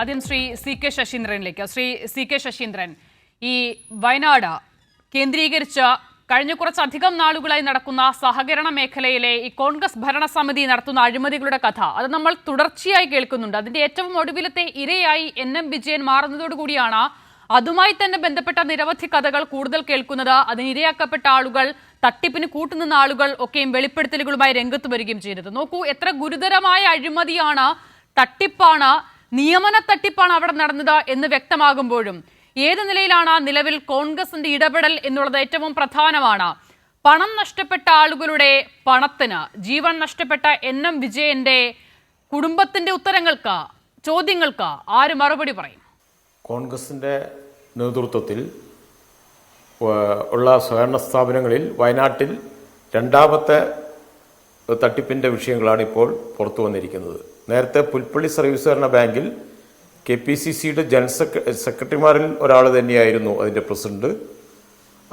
ആദ്യം Shri C K ശശീന്ദ്രനിലേക്ക്. Shri C K Saseendran ഈ വയനാട് കേന്ദ്രീകരിച്ച കഴിഞ്ഞ കുറച്ചധികം നാളുകളായി നടക്കുന്ന സഹകരണ മേഖലയിലെ ഈ കോൺഗ്രസ് ഭരണസമിതി നടത്തുന്ന അഴിമതികളുടെ കഥ അത് നമ്മൾ തുടർച്ചയായി കേൾക്കുന്നുണ്ട്. അതിന്റെ ഏറ്റവും ഒടുവിലത്തെ ഇരയായി എൻ എം വിജയൻ മാറുന്നതോടുകൂടിയാണ് അതുമായി തന്നെ ബന്ധപ്പെട്ട നിരവധി കഥകൾ കൂടുതൽ കേൾക്കുന്നത്. അതിനിരയാക്കപ്പെട്ട ആളുകൾ തട്ടിപ്പിന് കൂട്ടുനിന്ന ആളുകൾ ഒക്കെയും വെളിപ്പെടുത്തലുകളുമായി രംഗത്ത് വരികയും ചെയ്തത്. നോക്കൂ എത്ര ഗുരുതരമായ അഴിമതിയാണ് തട്ടിപ്പാണ് നിയമന തട്ടിപ്പാണ് അവിടെ നടന്നത് എന്ന് വ്യക്തമാകുമ്പോഴും ഏത് നിലയിലാണ് നിലവിൽ കോൺഗ്രസിന്റെ ഇടപെടൽ എന്നുള്ളത് ഏറ്റവും പ്രധാനമാണ്? പണം നഷ്ടപ്പെട്ട ആളുകളുടെ പണത്തിന് ജീവൻ നഷ്ടപ്പെട്ട എൻ എം വിജയന്റെ കുടുംബത്തിന്റെ ഉത്തരങ്ങൾക്ക് ചോദ്യങ്ങൾക്ക് ആര് മറുപടി പറയും? കോൺഗ്രസിന്റെ നേതൃത്വത്തിൽ ഉള്ള സഹകരണ സ്ഥാപനങ്ങളിൽ വയനാട്ടിൽ രണ്ടാമത്തെ തട്ടിപ്പിന്റെ വിഷയങ്ങളാണ് ഇപ്പോൾ പുറത്തു വന്നിരിക്കുന്നത്. നേരത്തെ പുൽപ്പള്ളി സർവീസ് സഹകരണ ബാങ്കിൽ കെ പി സി സിയുടെ ജനറൽ സെക്ര സെക്രട്ടറിമാരിൽ ഒരാൾ തന്നെയായിരുന്നു അതിന്റെ പ്രസിഡന്റ്.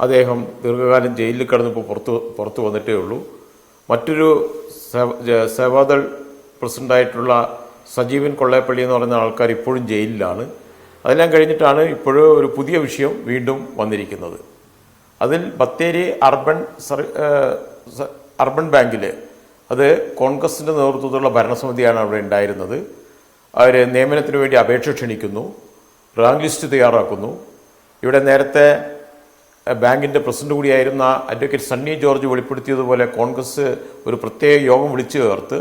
അദ്ദേഹം ദീർഘകാലം ജയിലിൽ കിടന്നപ്പോൾ പുറത്തു പുറത്തു വന്നിട്ടേ ഉള്ളൂ. മറ്റൊരു സേവാദൾ പ്രസിഡന്റായിട്ടുള്ള സജീവൻ കൊള്ളേപ്പള്ളി എന്ന് പറയുന്ന ആൾക്കാർ ഇപ്പോഴും ജയിലിലാണ്. അതെല്ലാം കഴിഞ്ഞിട്ടാണ് ഇപ്പോഴും ഒരു പുതിയ വിഷയം വീണ്ടും വന്നിരിക്കുന്നത്. അതിൽ ബത്തേരി അർബൻ ബാങ്കിലെ അർബൻ ബാങ്കിൽ അത് കോൺഗ്രസിന്റെ നേതൃത്വത്തിലുള്ള ഭരണസമിതിയാണ് അവിടെ ഉണ്ടായിരുന്നത്. അവർ നിയമനത്തിന് വേണ്ടി അപേക്ഷ ക്ഷണിക്കുന്നു റാങ്ക് ലിസ്റ്റ് തയ്യാറാക്കുന്നു. ഇവിടെ നേരത്തെ ബാങ്കിന്റെ പ്രസിഡന്റ് കൂടിയായിരുന്ന അഡ്വക്കേറ്റ് സണ്ണി ജോർജ് വെളിപ്പെടുത്തിയതുപോലെ കോൺഗ്രസ് ഒരു പ്രത്യേക യോഗം വിളിച്ചു ചേർത്ത്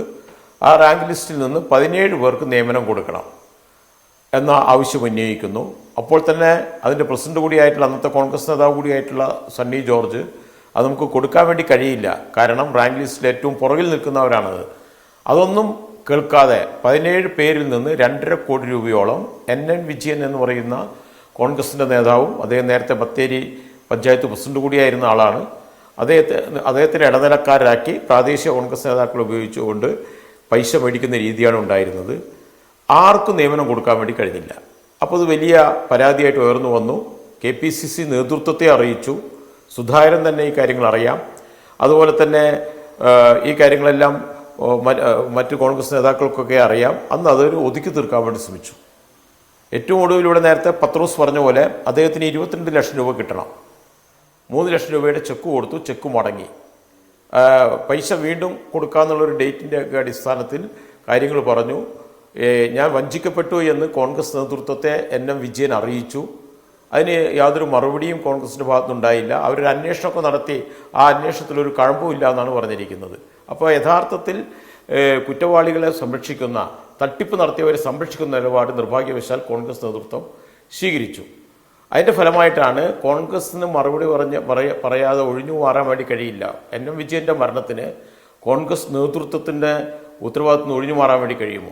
ആ റാങ്ക് ലിസ്റ്റിൽ നിന്ന് പതിനേഴ് പേർക്ക് നിയമനം കൊടുക്കണം എന്ന ആവശ്യം ഉന്നയിക്കുന്നു. അപ്പോൾ തന്നെ അതിന്റെ പ്രസിഡന്റ് കൂടിയായിട്ടുള്ള അന്നത്തെ കോൺഗ്രസ് നേതാവ് കൂടിയായിട്ടുള്ള സണ്ണി ജോർജ് അത് നമുക്ക് കൊടുക്കാൻ വേണ്ടി കഴിയില്ല. കാരണം റാങ്ക് ലിസ്റ്റിൽ ഏറ്റവും പുറകിൽ നിൽക്കുന്നവരാണത്. അതൊന്നും കേൾക്കാതെ പതിനേഴ് പേരിൽ നിന്ന് രണ്ടര കോടി രൂപയോളം എൻ എൻ വിജയൻ എന്ന് പറയുന്ന കോൺഗ്രസിന്റെ നേതാവും അദ്ദേഹം നേരത്തെ ബത്തേരി പഞ്ചായത്ത് പ്രസിഡന്റ് കൂടിയായിരുന്ന ആളാണ്. അദ്ദേഹത്തെ അദ്ദേഹത്തിന് ഇടനിലക്കാരാക്കി പ്രാദേശിക കോൺഗ്രസ് നേതാക്കൾ ഉപയോഗിച്ചുകൊണ്ട് പൈസ മേടിക്കുന്ന രീതിയാണ് ഉണ്ടായിരുന്നത്. ആർക്കും നിയമനം കൊടുക്കാൻ വേണ്ടി കഴിഞ്ഞില്ല. അപ്പോൾ അത് വലിയ പരാതിയായിട്ട് ഉയർന്നു വന്നു. കെ പി സി സി നേതൃത്വത്തെ അറിയിച്ചു. സുധാകരൻ തന്നെ ഈ കാര്യങ്ങൾ അറിയാം. അതുപോലെ തന്നെ ഈ കാര്യങ്ങളെല്ലാം മറ്റ് കോൺഗ്രസ് നേതാക്കൾക്കൊക്കെ അറിയാം. അന്ന് അതൊരു ഒതുക്കി തീർക്കാൻ വേണ്ടി ശ്രമിച്ചു. ഏറ്റവും ഒടുവിൽ ഇവിടെ നേരത്തെ പത്രോസ് പറഞ്ഞ പോലെ അദ്ദേഹത്തിന് ഇരുപത്തിരണ്ട് ലക്ഷം രൂപ കിട്ടണം. മൂന്ന് ലക്ഷം രൂപയുടെ ചെക്ക് കൊടുത്തു ചെക്ക് മുടങ്ങി. പൈസ വീണ്ടും കൊടുക്കാമെന്നുള്ളൊരു ഡേറ്റിന്റെ ഒക്കെ അടിസ്ഥാനത്തിൽ കാര്യങ്ങൾ പറഞ്ഞു. ഞാൻ വഞ്ചിക്കപ്പെട്ടു എന്ന് കോൺഗ്രസ് നേതൃത്വത്തെ എൻ എം വിജയൻ അറിയിച്ചു. അതിന് യാതൊരു മറുപടിയും കോൺഗ്രസിന്റെ ഭാഗത്തുനിന്നുണ്ടായില്ല. അവരൊരു അന്വേഷണമൊക്കെ നടത്തി. ആ അന്വേഷണത്തിൽ ഒരു കഴമ്പും ഇല്ല എന്നാണ് പറഞ്ഞിരിക്കുന്നത്. അപ്പോൾ യഥാർത്ഥത്തിൽ കുറ്റവാളികളെ സംരക്ഷിക്കുന്ന തട്ടിപ്പ് നടത്തിയവരെ സംരക്ഷിക്കുന്ന നിലപാട് നിർഭാഗ്യവശാൽ കോൺഗ്രസ് നേതൃത്വം സ്വീകരിച്ചു. അതിന്റെ ഫലമായിട്ടാണ് കോൺഗ്രസ്സിന് മറുപടി പറഞ്ഞ് പറയ പറയാതെ ഒഴിഞ്ഞു മാറാൻ വേണ്ടി കഴിയില്ല. എൻ. എം. വിജയന്റെ മരണത്തിന് കോൺഗ്രസ് നേതൃത്വത്തിന്റെ ഉത്തരവാദിത്വം ഒഴിഞ്ഞു മാറാൻ വേണ്ടി കഴിയുമോ?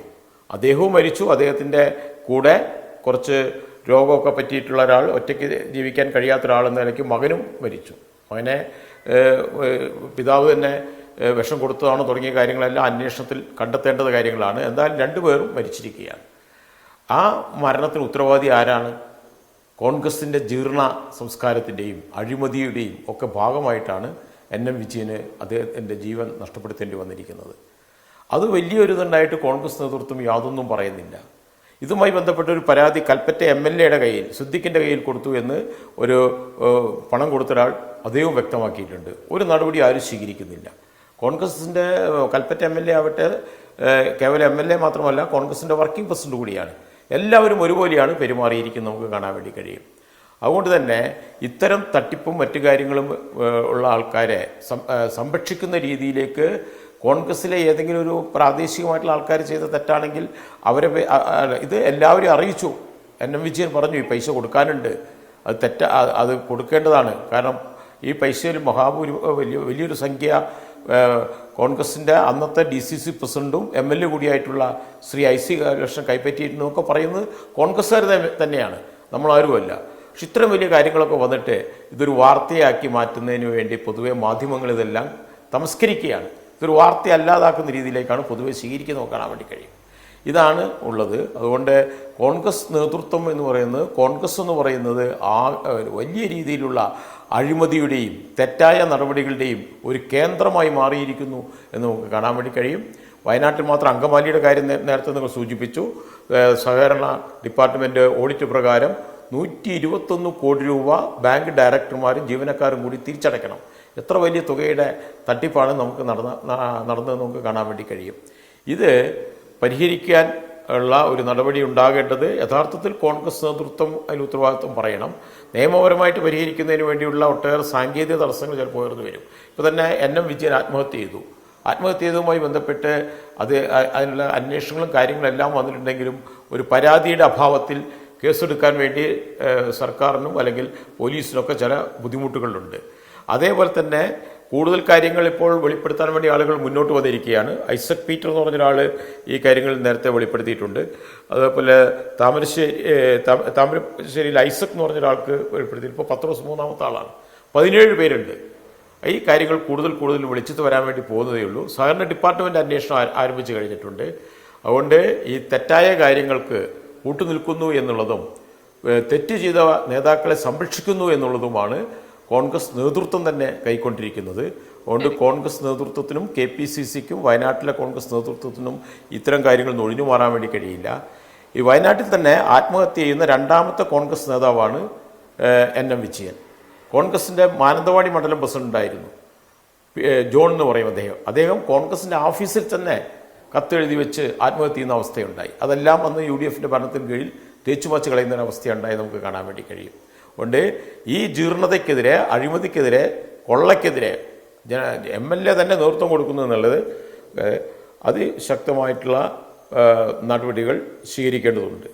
അദ്ദേഹവും മരിച്ചു. അദ്ദേഹത്തിന്റെ കൂടെ കുറച്ച് രോഗമൊക്കെ പറ്റിയിട്ടുള്ള ഒരാൾ ഒറ്റയ്ക്ക് ജീവിക്കാൻ കഴിയാത്ത ഒരാളെന്ന നിലയ്ക്ക് മകനും മരിച്ചു. മകനെ പിതാവ് തന്നെ വിഷം കൊടുത്തതാണോ തുടങ്ങിയ കാര്യങ്ങളെല്ലാം അന്വേഷണത്തിൽ കണ്ടെത്തേണ്ടത് കാര്യങ്ങളാണ്. എന്തായാലും രണ്ടുപേരും മരിച്ചിരിക്കുകയാണ്. ആ മരണത്തിന് ഉത്തരവാദി ആരാണ്? കോൺഗ്രസിന്റെ ജീർണ സംസ്കാരത്തിന്റെയും അഴിമതിയുടെയും ഒക്കെ ഭാഗമായിട്ടാണ് എൻ എം വിജയന് അദ്ദേഹത്തിന്റെ ജീവൻ നഷ്ടപ്പെടുത്തേണ്ടി വന്നിരിക്കുന്നത്. അത് വലിയൊരു ഇതുണ്ടായിട്ട് കോൺഗ്രസ് നേതൃത്വം യാതൊന്നും പറയുന്നില്ല. ഇതുമായി ബന്ധപ്പെട്ട ഒരു പരാതി കൽപ്പറ്റ എം എൽ എയുടെ കയ്യിൽ സിദ്ദിഖിന്റെ കയ്യിൽ കൊടുത്തു എന്ന് ഒരു പണം കൊടുത്തൊരാൾ അദ്ദേഹവും വ്യക്തമാക്കിയിട്ടുണ്ട്. ഒരു നടപടി ആരും സ്വീകരിക്കുന്നില്ല. കോൺഗ്രസിന്റെ കൽപ്പറ്റ എം എൽ എ ആവട്ടെ കേവലം എം എൽ എ മാത്രമല്ല കോൺഗ്രസിന്റെ വർക്കിംഗ് പ്രസിഡന്റ് കൂടിയാണ്. എല്ലാവരും ഒരുപോലെയാണ് പെരുമാറിയിരിക്കുന്നത് നമുക്ക് കാണാൻ വേണ്ടി കഴിയും. അതുകൊണ്ട് തന്നെ ഇത്തരം തട്ടിപ്പും മറ്റു കാര്യങ്ങളും ഉള്ള ആൾക്കാരെ സംരക്ഷിക്കുന്ന രീതിയിലേക്ക് കോൺഗ്രസിലെ ഏതെങ്കിലും ഒരു പ്രാദേശികമായിട്ടുള്ള ആൾക്കാർ ചെയ്ത തെറ്റാണെങ്കിൽ അവരെ ഇത് എല്ലാവരും അറിയിച്ചു. എൻ. എം. വിജയൻ പറഞ്ഞു ഈ പൈസ കൊടുക്കാനുണ്ട്. അത് തെറ്റ അത് കൊടുക്കേണ്ടതാണ്. കാരണം ഈ പൈസയിൽ മഹാഭൂരി വലിയ വലിയൊരു സംഖ്യ കോൺഗ്രസിന്റെ അന്നത്തെ ഡി സി സി പ്രസിഡന്റും എം എൽ എ കൂടിയായിട്ടുള്ള ശ്രീ ഐ സി ലക്ഷം കൈപ്പറ്റിയിരുന്നൊക്കെ പറയുന്നത് കോൺഗ്രസ്സുകാർ തന്നെ- തന്നെയാണ്. നമ്മളാരുമല്ല പക്ഷെ ഇത്രയും വലിയ കാര്യങ്ങളൊക്കെ വന്നിട്ട് ഇതൊരു വാർത്തയാക്കി മാറ്റുന്നതിന് വേണ്ടി പൊതുവെ മാധ്യമങ്ങൾ ഇതെല്ലാം തമസ്കരിക്കുകയാണ്. ഇതൊരു വാർത്ത അല്ലാതാക്കുന്ന രീതിയിലേക്കാണ് പൊതുവെ സ്വീകരിക്കുന്നത് കാണാൻ വേണ്ടി കഴിയും. ഇതാണ് ഉള്ളത്. അതുകൊണ്ട് കോൺഗ്രസ് നേതൃത്വം എന്ന് പറയുന്നത് കോൺഗ്രസ് എന്ന് പറയുന്നത് ആ വലിയ രീതിയിലുള്ള അഴിമതിയുടെയും തെറ്റായ നടപടികളുടെയും ഒരു കേന്ദ്രമായി മാറിയിരിക്കുന്നു എന്ന് നമുക്ക് കാണാൻ വേണ്ടി കഴിയും. വയനാട്ടിൽ മാത്രം അങ്കമാലിയുടെ കാര്യം നേരത്തെ നിങ്ങൾ സൂചിപ്പിച്ചു. സഹകരണ ഡിപ്പാർട്ട്മെന്റ് ഓഡിറ്റ് പ്രകാരം നൂറ്റി ഇരുപത്തൊന്ന് കോടി രൂപ ബാങ്ക് ഡയറക്ടർമാരും ജീവനക്കാരും കൂടി തിരിച്ചടയ്ക്കണം. എത്ര വലിയ തുകയുടെ തട്ടിപ്പാണ് നമുക്ക് നടന്ന നടന്നത് നമുക്ക് കാണാൻ വേണ്ടി കഴിയും. ഇത് പരിഹരിക്കാൻ ഉള്ള ഒരു നടപടി ഉണ്ടാകേണ്ടത് യഥാർത്ഥത്തിൽ കോൺഗ്രസ് നേതൃത്വം അതിൽ ഉത്തരവാദിത്വം പറയണം. നിയമപരമായിട്ട് പരിഹരിക്കുന്നതിന് വേണ്ടിയുള്ള ഒട്ടേറെ സാങ്കേതിക തടസ്സങ്ങൾ ചിലപ്പോൾ ഉയർന്നു വരും. ഇപ്പോൾ തന്നെ എൻ എം വിജയൻ ആത്മഹത്യ ചെയ്തു. ആത്മഹത്യ ചെയ്തതുമായി ബന്ധപ്പെട്ട് അത് അതിനുള്ള അന്വേഷണങ്ങളും കാര്യങ്ങളെല്ലാം വന്നിട്ടുണ്ടെങ്കിലും ഒരു പരാതിയുടെ അഭാവത്തിൽ കേസെടുക്കാൻ വേണ്ടി സർക്കാരിനും അല്ലെങ്കിൽ പോലീസിനൊക്കെ ചില ബുദ്ധിമുട്ടുകളുണ്ട്. അതേപോലെ തന്നെ കൂടുതൽ കാര്യങ്ങൾ ഇപ്പോൾ വെളിപ്പെടുത്താൻ വേണ്ടി ആളുകൾ മുന്നോട്ട് വന്നിരിക്കുകയാണ്. ഐസക് പീറ്റർ എന്ന് പറഞ്ഞൊരാൾ ഈ കാര്യങ്ങൾ നേരത്തെ വെളിപ്പെടുത്തിയിട്ടുണ്ട്. അതേപോലെ താമരശ്ശേരി താമരശ്ശേരിയിൽ ഐസക് എന്ന് പറഞ്ഞൊരാൾക്ക് വെളിപ്പെടുത്തി ഇപ്പോൾ പത്ത് ദിവസം മൂന്നാമത്തെ ആളാണ്. പതിനേഴ് പേരുണ്ട്. ഈ കാര്യങ്ങൾ കൂടുതൽ കൂടുതൽ വെളിച്ചത്ത് വരാൻ വേണ്ടി പോകുന്നതേ ഉള്ളൂ. സഹകരണ ഡിപ്പാർട്ട്മെന്റ് അന്വേഷണം ആരംഭിച്ചു കഴിഞ്ഞിട്ടുണ്ട്. അതുകൊണ്ട് ഈ തെറ്റായ കാര്യങ്ങൾക്ക് കൂട്ടുനിൽക്കുന്നു എന്നുള്ളതും തെറ്റ് ചെയ്ത നേതാക്കളെ സംരക്ഷിക്കുന്നു എന്നുള്ളതുമാണ് കോൺഗ്രസ് നേതൃത്വം തന്നെ കൈക്കൊണ്ടിരിക്കുന്നത്. അതുകൊണ്ട് കോൺഗ്രസ് നേതൃത്വത്തിനും കെ പി സി സിക്കും വയനാട്ടിലെ കോൺഗ്രസ് നേതൃത്വത്തിനും ഇത്തരം കാര്യങ്ങൾ ഒഴിഞ്ഞു മാറാൻ വേണ്ടി കഴിയില്ല. ഈ വയനാട്ടിൽ തന്നെ ആത്മഹത്യ ചെയ്യുന്ന രണ്ടാമത്തെ കോൺഗ്രസ് നേതാവാണ് എൻ എം വിജയൻ. കോൺഗ്രസിന്റെ മാനന്തവാടി മണ്ഡലം പ്രസിഡന്റായിരുന്നു ജോൺ എന്ന് പറയും അദ്ദേഹം. അദ്ദേഹം കോൺഗ്രസിന്റെ ഓഫീസിൽ തന്നെ കത്തെഴുതി വെച്ച് ആത്മഹത്യ ചെയ്യുന്ന അവസ്ഥയുണ്ടായി. അതെല്ലാം അന്ന് യു ഡി എഫിന്റെ ഭരണത്തിന് കീഴിൽ തേച്ചുമാച്ച് കളയുന്ന ഒരു അവസ്ഥയുണ്ടായി നമുക്ക് കാണാൻ വേണ്ടി കഴിയും. അതുകൊണ്ട് ഈ ജീർണതയ്ക്കെതിരെ അഴിമതിക്കെതിരെ കൊള്ളയ്ക്കെതിരെ ജന എം എൽ എ തന്നെ നേതൃത്വം കൊടുക്കുന്നു എന്നുള്ളത് അതിശക്തമായിട്ടുള്ള നടപടികൾ സ്വീകരിക്കേണ്ടതുണ്ട്.